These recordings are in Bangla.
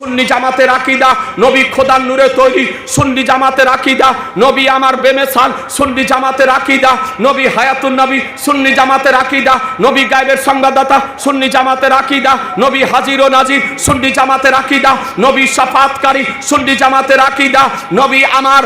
সুন্নি জামাতের আকিদা নবী খোদার নূরে তৈরি সুন্নি জামাতের আকিদা নবী আমার বেমেসাল সুন্নি জামাতের আকিদা নবী হায়াতুন নবী সুন্নি জামাতের আকিদা নবী গায়েবের সংবাদদাতা সুন্নি জামাতের আকিদা নবী হাজির ও নাজির সুন্নি জামাতের আকিদা নবী সাফাতকারী সুন্নি জামাতের আকিদা নবী আমার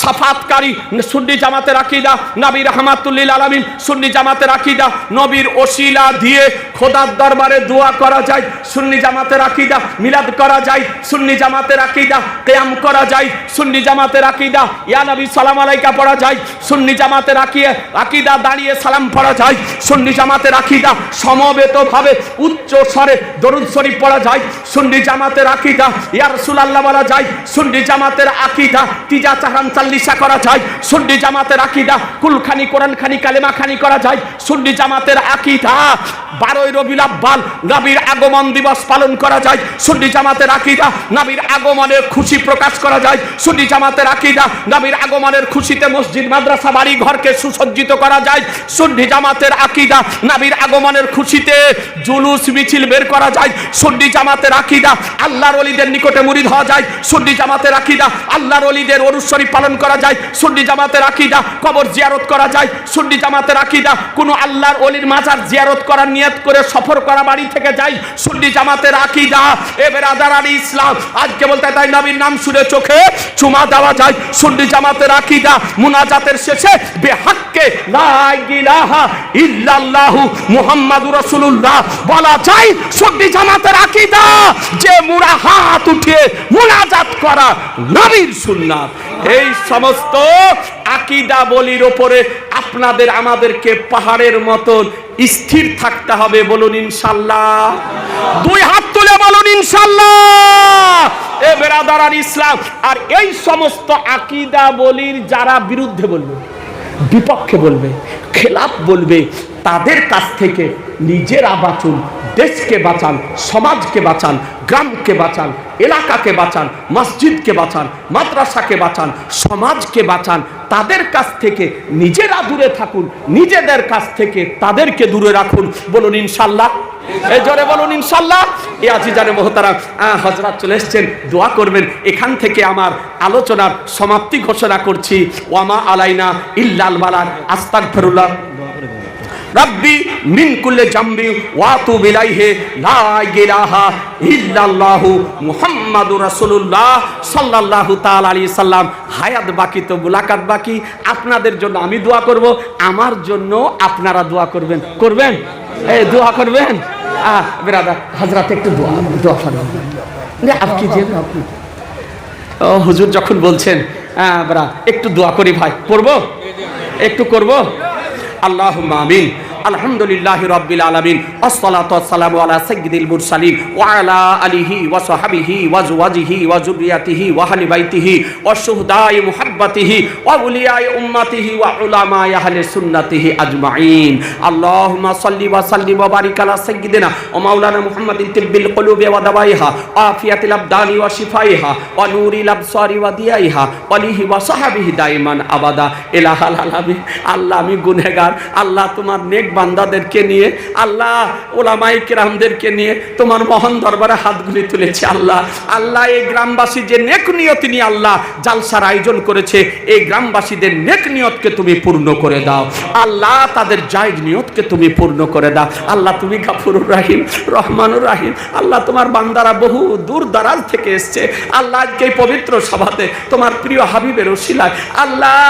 সাফাতকারী সুন্নি জামাতের আকিদা নবী রহমাতুল্লিল আলমিন সুন্নি জামাতের আকিদা নবীর ওসিলা দিয়ে খোদার দরবারে দোয়া করা যায় সুন্নি জামাতের আকিদা মিলাদ করা যায়, সুন্নি জামাতের আকিদা কেয়াম করা যায়, সুন্নি জামাতের আকিদা, ইয়া নবী সালাম আলাইকা পড়া যায়, সুন্নি জামাতের আকিয়ে আকিদা দাঁড়িয়ে সালাম পড়া যায়, সুন্নি জামাতের আকিদা সমবেতভাবে উচ্চ স্বরে দরুদ শরীফ পড়া যায়, সুন্নি জামাতের আকিদা, ইয়া রাসূলুল্লাহ বলা যায়, সুন্নি জামাতের আকিদা তিজা চাহান চাল্লিশা করা যায়, সুন্নি জামাতের আকিদা কুলখানি কোরআন খানি কালেমা খানি করা যায়, সুন্নি জামাতের আকিদা বারোই রবিউল আব্বাল নবীর আগমন দিবস পালন করা যায়, সুন্নি জামাতের আকিদা নবীর আগমনের খুশি প্রকাশ করা যায়। সুন্নি জামাতের আকিদা নবীর আগমনের খুশিতে মসজিদ, মাদ্রাসা বাড়ি ঘরকে সুসজ্জিত করা যায়। সুন্নি জামাতের আকিদা নবীর আগমনের খুশিতে জুলুস, মিছিল বের করা যায়। সুন্নি জামাতের আকিদা আল্লাহর ওলিদের নিকটে মুরিদ হওয়া যায়। সুন্নি জামাতের আকিদা আল্লাহর ওলিদের অনুসরী পালন করা যায়। সুন্নি জামাতের আকিদা কবর জিয়ারত করা যায়। সুন্নি জামাতের আকিদা কোনো আল্লাহর ওলির মাজার জিয়ারত করার নিয়ত করে সফর করা বাড়ি থেকে যায়। সুন্নি জামাতের আকিদা এবার আলী ইসলাম। আজকে বলতে তাই নবীর নাম শুনে চোখে চুমা দেওয়া যায়। জামাতের আকিদা মুনাজাতের শেষে বেহাক্কে ইল্লাল্লাহু মুহাম্মাদুর রাসূলুল্লাহ বলা যায় জামাতের আকিদা যে মুরা হাত উঠিয়ে মুনাজাত করা নবীর সুন্নাত। এই সমস্ত আকিদা বলির ওপরে আপনাদের, আমাদেরকে পাহাড়ের মতন স্থির থাকতে হবে বলুন ইনশাল্লাহ। দুই হাত তুলে বলুন ইনশাল্লাহ। এ বেরাদার আর ইসলাম, আর এই সমস্ত আকিদা বলির যারা বিরুদ্ধে বলবে, বিপক্ষে বলবে খেলাপ বলবে, তাদের কাছ থেকে নিজের বাঁচুন দেশকে বাঁচান, সমাজকে বাঁচান, গ্রামকে বাঁচান, এলাকাকে বাঁচান, মসজিদকে বাঁচান, মাদ্রাসাকে বাঁচান, সমাজকে বাঁচান, তাদের কাছ থেকে নিজেরা দূরে থাকুন, নিজেদের কাছ থেকে তাদেরকে দূরে রাখুন। বলুন ইনশাল্লাহ। এই জোরে বলুন ইনশাল্লাহ। এ আজি জানে মহতারা হজরত চলে এসছেন, দোয়া করবেন। এখান থেকে আমার আলোচনার সমাপ্তি ঘোষণা করছি। ওয়ামা আলাইনা ইল্লাল বালার আস্তাক ফেরুল্লাহ রব্বি মিন কুল্লে জাম্বি ওয়াতু বিলাইহে লা ইলাহা ইল্লাল্লাহু মুহাম্মাদুর রাসূলুল্লাহ সাল্লাল্লাহু তাআলা আলাইহি সাল্লাম। হায়াত বাকি তো মুলাকাত বাকি। আপনাদের জন্য আমি দোয়া করব, আমার জন্য আপনারা দোয়া করবেন। করবেন? এই দোয়া করবেন? আহ বিরাদার হযরত একটু দোয়া দোয়া করবেন আপনি যে আপনি ও, হুজুর যখন বলছেন হ্যাঁ একটু দোয়া করি ভাই, করব? একটু করব? আল্লাহ আমিন। আলহামদুলিল্লাহ রব্বিল আলামিন ওয়াসসালামু আলা সাইয়্যিদিল মুরসালিন ওয়া আলা আলিহি ওয়া সাহবিহি ওয়া জুওয়াজিহি ওয়া যুররিয়াতিহি ওয়া আহলি বাইতিহি ওয়া শুহদাই মুহাব্বাতিহি ওয়া উলিয়াই উম্মাতিহি ওয়া উলামাই আহলি সুন্নাতিহি আজমাইন। আল্লাহুম্মা সাল্লি ওয়া সাল্লিম ওয়া বারিক আলা সাইয়্যিদিনা ওয়া মাওলানা মুহাম্মাদিন তিব্বিল কুলুবি ওয়া দাওয়াইহা আফিয়াতিল আবদানি ওয়া শিফাইহা ওয়া নূরিল আবসারি ওয়া দিয়াইহা ওয়া লিহি ওয়া সাহাবিহি দাইমান আবাদা। ইলাহাল আলামিন, আল্লাহ আমি গুনাহগার, আল্লাহ তোমার নেক বান্দাদেরকে নিয়ে, আল্লাহ ওলামাই কিরামদেরকে নিয়ে তোমার মহান দরবারে হাতগুলি তুলেছে আল্লাহ। আল্লাহ, এই গ্রামবাসী যে নেক নিয়তি নিয়ে আল্লাহ জালসার আয়োজন করেছে, এই গ্রামবাসীদের নেক নিয়তকে তুমি পূর্ণ করে দাও। আল্লাহ তাদের জায়জ নিয়তকে তুমি পূর্ণ করে দাও। আল্লাহ, তুমি গাফুরুর রাহিম, রহমানুর রাহিম। আল্লাহ, তোমার বান্দারা বহু দূর দারাজ থেকে এসছে। আল্লাহ, আজকে পবিত্র সভাতে তোমার প্রিয় হাবিবের ওসিলায়, আল্লাহ,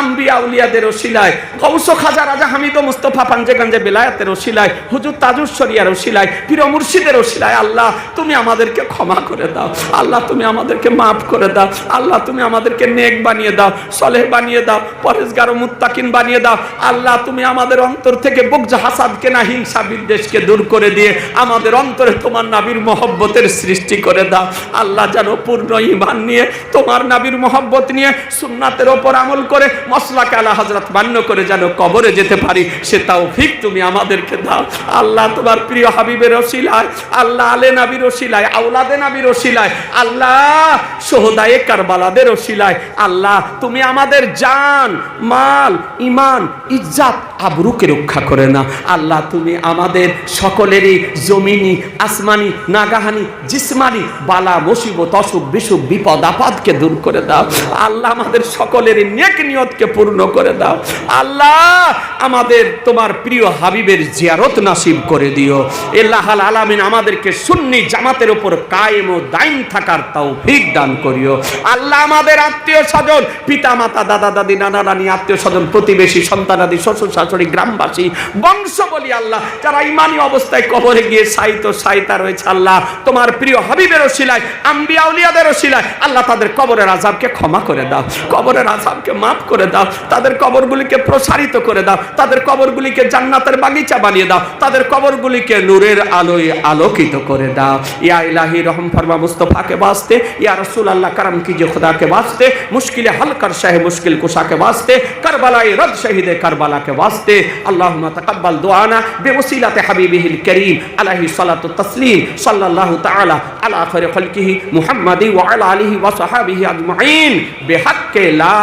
আম্বিয়া উলিয়াদের ওসিলায় কৌশ খাজা রাজা হামিদ মুস্তফা পাঞ্জেগঞ্জে বেলায়াতের ওসিলায়, হুজুর তাজুর শরিয়ার ওসিলায় প্রিয় মুর্শিদের ওসিলায়, আল্লাহ, তুমি আমাদেরকে ক্ষমা করে দাও, আল্লাহ, তুমি আমাদেরকে মাফ করে দাও, আল্লাহ, তুমি আমাদেরকে নেক বানিয়ে দাও, সলেহ বানিয়ে দাও পরেশগার মুত্তাকিন বানিয়ে দাও, আল্লাহ, তুমি আমাদের অন্তর থেকে বুকজা হাসাদকে না হিংসা বিদ্বেষকে দূর করে দিয়ে আমাদের অন্তরে তোমার নাবির মহব্বতের সৃষ্টি করে দাও, আল্লাহ, যেন পূর্ণ ইমান নিয়ে তোমার নাবির মহব্বত নিয়ে সুন্নাতের ওপর আমল করে মশলা কালা হজরত মান্য করে যেন কবরে যেতে পারি, সে তাও তৌফিক তুমি আমাদেরকে দাও। আল্লাহ তোমার প্রিয় হাবিবের ওসিলায়, আল্লাহ আলে নাবির ওসিলায় আউলাদে নাবির ওসিলায়, আল্লাহ সোহদায়ে কারবালাদের ওসিলায়, আল্লাহ তুমি আমাদের জান, মাল, ইমান, ইজ্জাত, আবরুকে রক্ষা করে না আল্লাহ তুমি আমাদের সকলেরই জমিনি, আসমানি, নাগাহানি, জিসমানি, বালা, মুসিবত, অসুখ, বিসুখ, বিপদ, আপদকে দূর করে দাও। আল্লাহ আমাদের সকলেরই নেক নিয়তকে পূর্ণ করে দাও। আল্লাহ আমাদের তোমার প্রিয় হাবিবের জিয়ারত নাসিব করে দিও। এল্লাহাল আলামিন আমাদেরকে সুন্নি জামাতের উপর কায়েম ও দাইম থাকার তাও ভিক দান করিও। আল্লাহ আমাদের আত্মীয় স্বজন পিতা মাতা দাদা, দাদি, নানা রানী আত্মীয় স্বজন, প্রতিবেশী সন্তানাদি শ্বশুর, শাশুড়ি, গ্রামবাসী, বংশ বলি আল্লাহ, যারা ইমানি অবস্থায় কবরে গিয়ে সাইত সাইতা রয়েছে আল্লাহ, তোমার প্রিয় হাবিবেরও ওসিলায় আম্বিয়া উলিয়াদের ওসিলায় আল্লাহ তাদের কবরের আজাবকে ক্ষমা করে দাও, কবরের আজাবকে মাফ করে দাও, তাদের কবরগুলিকে প্রসারিত করে দাও, তাদের কবরগুলিকে জান্নাতের বাগিচা বানিয়ে দাও। তাদের কবরগুলিকে নূরের আলোয় আলোকিত করে দাও। ইয়া ইলাহি রহম ফরমা মুস্তফাকে বাঁচতে, ইয়া রসুল আল্লাহ কারাম কি যে খোদাকে বাঁচতে, মুশকিলে হালকার শাহে মুশকিল কুশাকে বাঁচতে কারবালাই রদ শহীদে কারবালাকে বাঁচতে আল্লাহ তাকাব্বাল দোয়ানা বেওসিলাতে হাবিবিহিল করিম আলাহি সালাতু তসলিম সাল্লাল্লাহু তাআলা আলা আখির খলকিহি মুহাম্মাদি ওয়া আলা আলিহি ওয়া সাহাবিহি আজমাইন। বিহাক্কে লা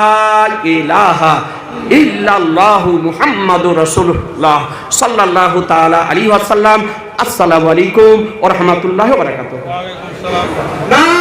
ইলাহা ইল্লাল্লাহু মুহাম্মাদুর রাসূলুল্লাহ সাল্লাল্লাহু তাআলা আলাইহি ওয়াসাল্লাম। আসসালামু আলাইকুম ওয়া রাহমাতুল্লাহি ওয়া বারাকাতুহু। ওয়া আলাইকুম আসসালাম।